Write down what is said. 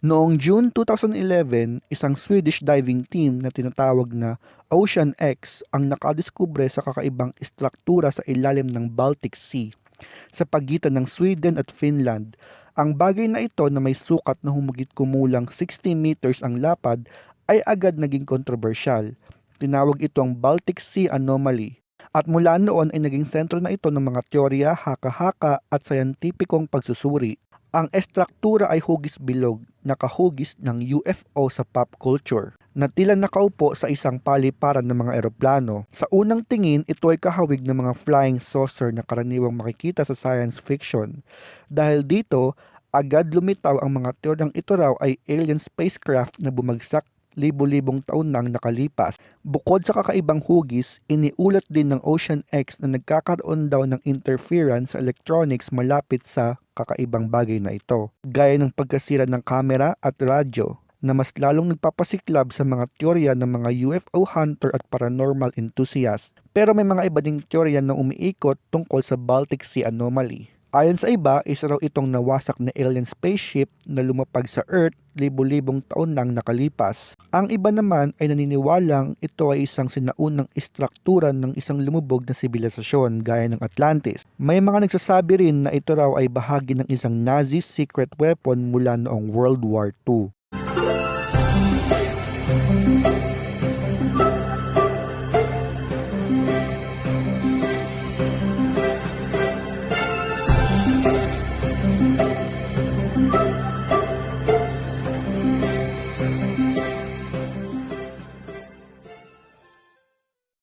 Noong June 2011, isang Swedish diving team na tinatawag na Ocean X ang nakadiskubre sa kakaibang istruktura sa ilalim ng Baltic Sea sa pagitan ng Sweden at Finland. Ang bagay na ito na may sukat na humigit kumulang 60 meters ang lapad ay agad naging kontrobersyal. Tinawag itong Baltic Sea Anomaly. At mula noon ay naging sentro na ito ng mga teorya, haka-haka at sayantipikong pagsusuri. Ang estruktura ay hugis bilog, nakahugis ng UFO sa pop culture na tila nakaupo sa isang paliparan ng mga eroplano. Sa unang tingin, ito ay kahawig ng mga flying saucer na karaniwang makikita sa science fiction. Dahil dito, agad lumitaw ang mga teoryang ito raw ay alien spacecraft na bumagsak libo-libong taon nang nakalipas. Bukod sa kakaibang hugis, iniulat din ng Ocean X na nagkakaroon daw ng interference sa electronics malapit sa kakaibang bagay na ito, gaya ng pagkasira ng kamera at radyo na mas lalong nagpapasiklab sa mga teorya ng mga UFO hunter at paranormal enthusiast. Pero may mga iba ding teorya na umiikot tungkol sa Baltic Sea Anomaly. Ayon sa iba, isa raw itong nawasak na alien spaceship na lumapag sa Earth libo-libong taon nang nakalipas. Ang iba naman ay naniniwalang ito ay isang sinaunang istruktura ng isang lumubog na sibilisasyon gaya ng Atlantis. May mga nagsasabi rin na ito raw ay bahagi ng isang Nazi secret weapon mula noong World War II.